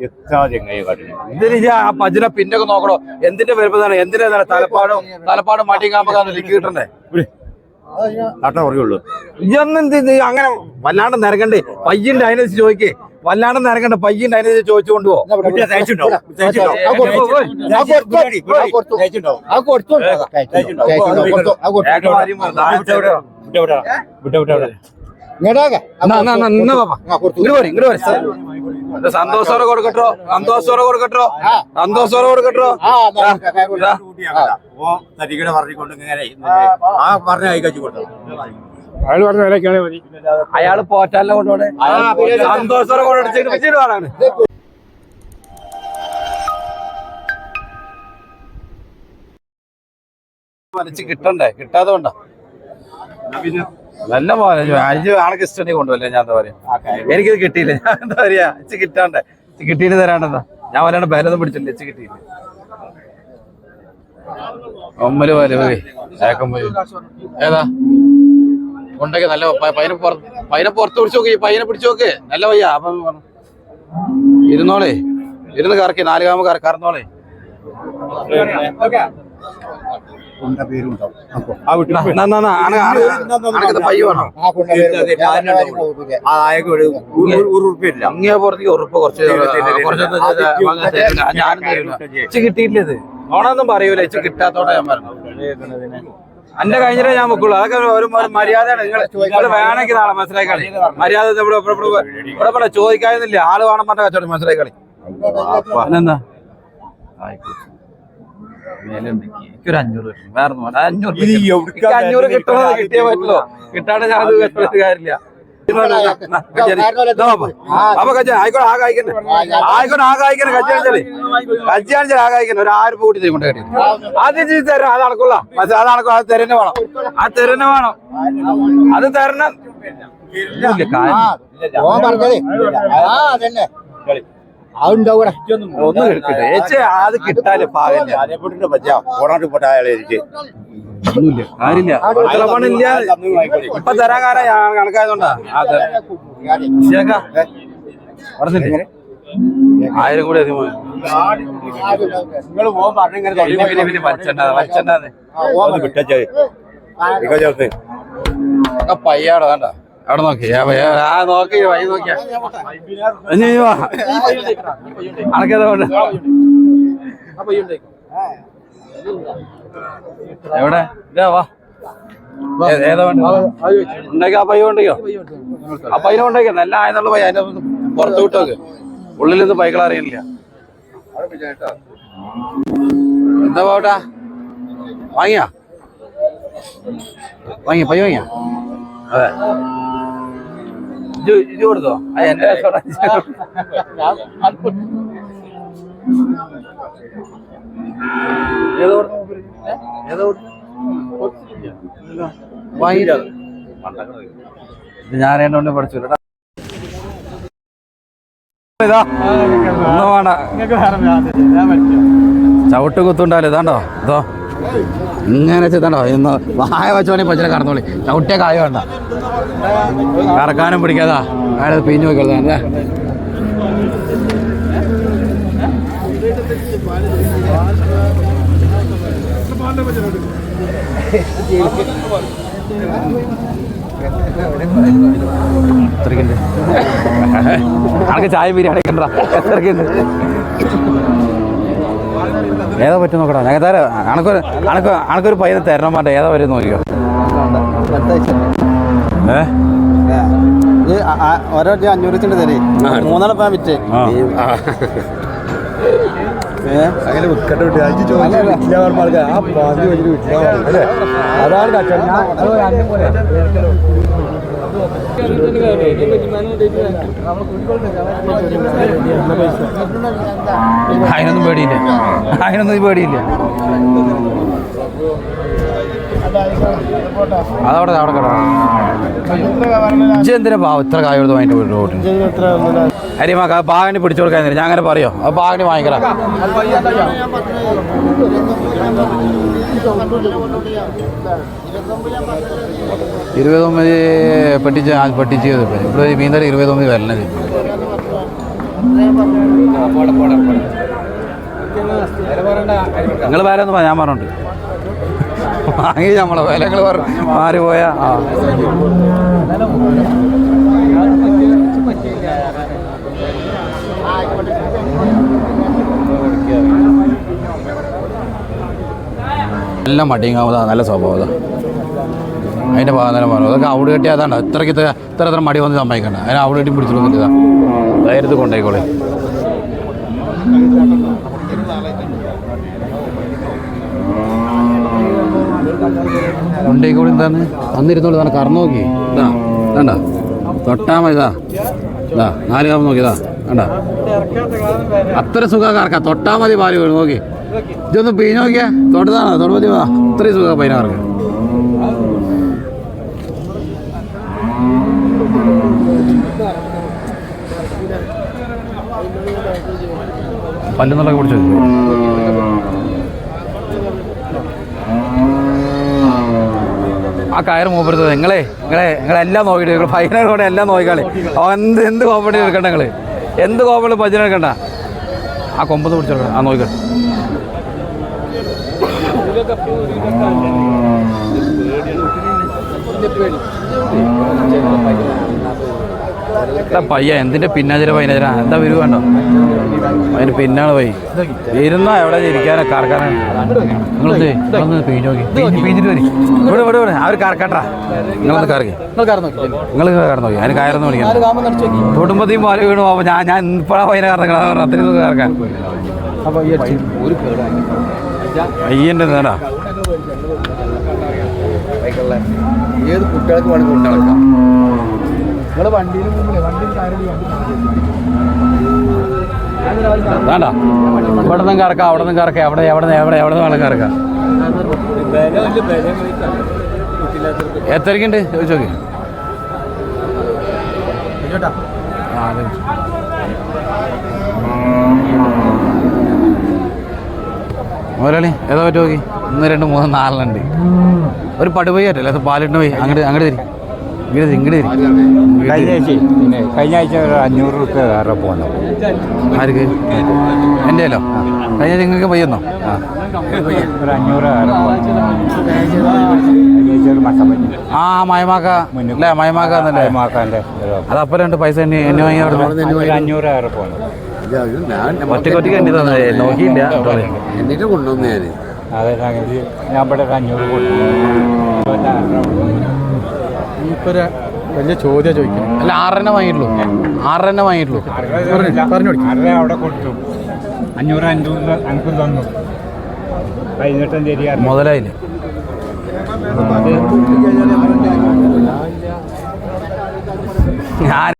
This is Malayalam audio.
എത്ര ചെങ്ങായി ഇതിന് ഇജ്ജ് ആ പജിനെ പിന്നൊക്കെ നോക്കണോ? എന്തിന്റെ വരുമ്പതാണ് എന്തിനാ തലപ്പാടും തലപ്പാടും മടിയും കാമ്പൊക്കെ ലിക്ക് കിട്ടണ്ടേ? കാട്ട പറയുള്ളൂ ഇതൊന്നും അങ്ങനെ വല്ലാണ്ട് നിരക്കണ്ടേ പയ്യന്റെ അതിനനുസരിച്ച് ചോദിക്കേ. വല്ലാണ്ട് നിരക്കണ്ട പയ്യന്റെ അതിനനുസരിച്ച് ചോദിച്ചു കൊണ്ടുപോ. സന്തോഷോടെ കൊടുക്കട്ടോ സന്തോഷോടെ കൊടുക്കട്ടോ കൊടുക്കട്ടോ തരികട പറഞ്ഞുകൊണ്ട് ആ പറഞ്ഞ കൈകച്ചു കൊടുത്തു അയാൾ പറഞ്ഞ വിലക്കാണെ മതി അയാൾ പോറ്റാലിനെ കൊണ്ടുപോണേ സന്തോഷോടെ കൊണ്ടടിച്ചിട്ട് വേണാണ് വലിച്ച് കിട്ടണ്ടേ കിട്ടാതെ കൊണ്ടാ നല്ല പോലെ അഞ്ച് ആൾക്ക് ഇഷ്ടം കൊണ്ടുവല്ലേ ഞാൻ എന്താ പറയാ? എനിക്കിത് കിട്ടിയില്ല. ഞാൻ എന്താ പറയാ ഇച്ച് കിട്ടാണ്ടേ. ഇച്ച് കിട്ടിയിട്ട് തരാണ്ടെന്നാ. ഞാൻ വല്ലാണ്ട് ബലൊന്നും പിടിച്ചില്ല ഇച്ച് കിട്ടിയില്ല. ഒമ്മൽ പോലെ ഏതാ? കൊണ്ടൊക്കെ നല്ല പൈന പൈന പുറത്ത് പിടിച്ചു നോക്ക് പയ്യനെ പിടിച്ചു നോക്ക്. നല്ല പയ്യ. അപ്പം. ഇരുന്നോളേ. ഇരുന്ന് കറക്കി നാല് കാമ കറ കറന്നോളേ. ഉറുപ്പില്ല. അങ്ങേ പുറത്തേക്ക് ഉറപ്പ് കുറച്ച് കുറച്ച് കിട്ടിയില്ല ഇത്? ഓണൊന്നും പറയൂല ഇച്ച് കിട്ടാത്തോടെ ഞാൻ പറഞ്ഞു. എന്റെ കഴിഞ്ഞിട്ടേ ഞാൻ വെക്കുള്ളൂ. അതൊക്കെ ഒരു മര്യാദയാണ്. നിങ്ങൾ നിങ്ങൾ വേണമെങ്കിൽ നാളെ മനസ്സിലാക്കി മര്യാദ ഇവിടെ ഇവിടെ ഇവിടെ ചോദിക്കാതില്ല ആൾ വേണം പറഞ്ഞ കച്ചവടം മനസ്സിലാക്കി കളി. പിന്നെന്താ? എനിക്കൊരു അഞ്ഞൂറ് കിട്ടും വേറെ ഒന്നും. അഞ്ഞൂറ് എനിക്ക് അഞ്ഞൂറ് കിട്ടണത് കിട്ടിയേ പറ്റുള്ളൂ കിട്ടാണ്ട് ഞാൻ അത് കാര്യമില്ല അപ്പൊ കജ്ജ ആയിക്കോട്ടെ ആ കായ്ക്കന്നെ ആയിക്കോട്ടെ ആ കായ്ക്കന്നെ കജ്ജ കാണിച്ചാലേ കജ്ജ കാണിച്ചാൽ ആ കായ്ക്കന്നെ ഒരു ആയിരം കൊണ്ട് കട്ടി അത് ഇജ്ജ് തരാം അത് നടക്കുള്ള പക്ഷെ അത് നടക്കും അത് തരുന്ന വേണം ആ തരുന്ന വേണം അത് തരണം ഇല്ല, ഒന്ന് ഏച്ചേ അത് കിട്ടാൽ പാകില്ല പോട്ട അയാളെ. ഒന്നുമില്ല. ഇപ്പൊ കണക്കായതുകൊണ്ടാ. അതെ? പറഞ്ഞില്ലേ? ആയിരം കൂടി അധികം മതി. നിങ്ങൾ പോകാൻ പറഞ്ഞ ഇങ്ങനെ പിന്നെ വിട്ടേ ഇക്ക പയ്യാടെ വേണ്ട. അവിടെ നോക്കി. ആ നോക്കി വൈ. നോക്കിയാ വേണ്ട എവിടെ? ഇതാ വാ. ഏതാ വേണ്ട? ഉണ്ടാക്കി ആ പയ്യ ഉണ്ടോ ആ പയ്യനെ ഉണ്ടാക്കിയോ നല്ല ആയെന്നുള്ള പയ്യ അതിന്റെ പുറത്ത് വിട്ടോക്ക് ഉള്ളിൽ നിന്ന് പൈക്കൾ അറിയില്ല എന്താ പോട്ടാ വാങ്ങിയാ? വാങ്ങിയ? പയ്യ വാങ്ങിയാ? അതെ. കൊടുത്തു? വാങ്ങിയില്ല. ഇത് ഞാൻ എന്നോണ്ട് പഠിച്ചു കേട്ടോ ഇതാ. ഒന്നും വേണ്ട. ചവിട്ട് കുത്തുണ്ടാലോ ഇതാണ്ടോ? ഇതോ. ഇങ്ങനെ ചെയ്തോ ഇന്ന് വായ വെച്ചോണി പച്ചിനെ കറന്നോളി ചവിട്ടിയ കായ വേണ്ട കറക്കാനും പിടിക്കാതാ. അയാളത് പിഞ്ഞു നോക്കിയതാ എത്രക്കുണ്ട് ആൾക്ക് ചായ ബിരിയാണി കണ്ടാ എത്രക്കുണ്ട് ഏതാ പറ്റും നോക്കടാ? ഞങ്ങൾ തരാം അണക്കൊരു അനക്ക് അനക്കൊരു പയ്യനെ തരണം വേണ്ട ഏതാ വരും നോക്കിയോ ഏ? ഓരോ അഞ്ഞൂറ് വെച്ചിട്ട് തരേ. മൂന്നാളെ പോകാൻ വിറ്റ്. ആ. അങ്ങനെ വിൽക്കട്ടെ വിട്ട് അഞ്ച് ചോദിച്ചു വിറ്റില്ല ആ പാതി വെച്ചിട്ട് വിറ്റില്ല അല്ലേ? അതാണ് കച്ചവടം. അതിനൊന്നും പേടിയില്ല. അതിനൊന്നും പേടിയില്ല. അതവിടെ അവിടെ കിട പാവ? ഇത്ര കായ കൊടുത്ത് വാങ്ങിട്ട് പോയിട്ട്? റോട്ടിന് അരിമാ പാകണി പിടിച്ചു കൊടുക്കാൻ ഞാൻ അങ്ങനെ പറയോ? അത് പാകണി വാങ്ങിക്കടാ. ഇരുപത്തൊമ്പത് പെട്ടിച്ച് ആ പെട്ടിച്ച് ഇവിടെ മീൻതല ഇരുപത്തൊമ്പത് വരണത് നിങ്ങൾ വേറെ ഞാൻ പറഞ്ഞിട്ട് വാങ്ങി നമ്മളെ മാറി പോയാ ആ. എല്ലാം മടിയങ്ങാവുന്ന നല്ല സ്വഭാവം അതിന്റെ ഭാഗം പറഞ്ഞു അതൊക്കെ അവിടെ കെട്ടി അതാണ്. ഇത്രയ്ക്ക് ഇത്ര ഇത്ര മടി വന്ന് സമ്മതിക്കണ്ട. അതിനെ അവിടെ കെട്ടി പിടിച്ചിട്ട് വന്നിട്ട് ധൈര്യത്തിൽ കൊണ്ടേക്കോളെ. കൊണ്ടേക്കോളെ എന്താണ്? അന്നിരുന്നോളൂ തന്നെ കറന്നു നോക്കി. വേണ്ട തൊട്ടാ മതി ഇതാ. നാല് കാമ്പ് നോക്കിയതാ വേണ്ട അത്ര സുഖം കറക്കാം തൊട്ടാ മതി പാൽ വീണ് നോക്കി. ഇതൊന്ന് പിഴിഞ്ഞ് നോക്കിയാ തൊട്ടതാണോ? തൊട്ടുമതി അത്രയും സുഖം പൈനാർക്ക്. പല്ലുന്നുള്ളൊക്കെ പിടിച്ചു ആ കയറ് മൂപ്പരുത് നിങ്ങളെ നിങ്ങളെ നിങ്ങളെല്ലാം നോക്കിയിട്ട് നിങ്ങൾ കൂടെ എല്ലാം നോക്കിക്കാളെ. എന്ത് എന്ത് കോപ്പടി എടുക്കണ്ട നിങ്ങൾ എന്ത് കോപ്പടി ഭജന എടുക്കണ്ട? ആ കൊമ്പത് പിടിച്ചെടുക്കണം. ആ നോക്കിക്കോ. പയ്യ എന്തിന്റെ പിന്നാചര പതിനഞ്ചര എന്താ വരൂ അതിന് പിന്നാണ് പോയി. ഇരുന്നാ എവിടെ ഇരിക്കാനോ? കറക്കാനാ നിങ്ങളൊന്ന് ഇവിടെ അവർ കറക്കട്ടാ നിങ്ങളൊന്ന് കറക്കി നിങ്ങൾ കറന്നു നോക്കി. അതിന് കയറൊന്നും വിളിക്കാൻ തൊടുമ്പത്തേയും പാൽ വീണു അപ്പൊ ഞാൻ ഞാൻ ഇപ്പോഴാ പൈന കറക്കണം അത്രയും കാർക്കാൻ അയ്യന്റെ നേടാ ഏത് കുട്ടികൾക്ക് വേണമെങ്കിൽ കൊണ്ടിടക്കാം വേണ്ട ഇവിടെ നിന്ന് കറക്കാം അവിടെ നിന്നും കറക്കാം എവിടെ എവിടെ എവിടെ എവിടെ നിന്ന് വേണം കറക്കാം എത്രയ്ക്കുണ്ട് ചോദിച്ചോക്കി ആ മുതലാളി ഏതാ പറ്റുമോ ഒന്ന് രണ്ട് മൂന്ന് നാലെണ്ണുണ്ട് ഒരു പടുപോയി പറ്റല്ലേ പാലിട്ട് പോയി. അങ്ങോട്ട് അങ്ങോട്ട് തരി. ഇങ്ങനെ തരി കഴിഞ്ഞ ആഴ്ച പിന്നെ കഴിഞ്ഞ ആഴ്ച ഒരു അഞ്ഞൂറ് റുപ്യ വേറെ പോകണം ആർക്ക്? എന്റെ അല്ലോ കഴിഞ്ഞ നിങ്ങൾക്ക് പയ്യെന്നോ? ഒരു അഞ്ഞൂറ് വേറെ ആ മയമാക്ക അല്ലേ മയമാക്ക എന്നല്ലേ മാക്കാന്റെ അത് അപ്പം രണ്ട് പൈസ എന്നെ എന്നെ വാങ്ങി അഞ്ഞൂറ് വേറെ പോകണം ഒറ്റയ്ക്ക് ഒറ്റയ്ക്ക് എന്നെ തന്നെ നോക്കിയില്ല. എന്നിട്ട് കൊണ്ടുവന്നു ഞാൻ അതെ ഞാൻ ഇവിടെ അഞ്ഞൂറ് കൊടുത്തു ഇപ്പൊരു വലിയ ചോദ്യം ചോദിക്കുന്നു അല്ല ആറെണ്ണ വാങ്ങിയിട്ടുള്ളൂ. ആറെണ്ണ വാങ്ങിയിട്ടുള്ളൂ. പറഞ്ഞു അര അവിടെ കൊടുത്തു. അഞ്ഞൂറ് അഞ്ഞൂറ് അനക്കും തന്നു. പതിനെട്ടും ശരിയാ മുതലായില്ല? ഞാൻ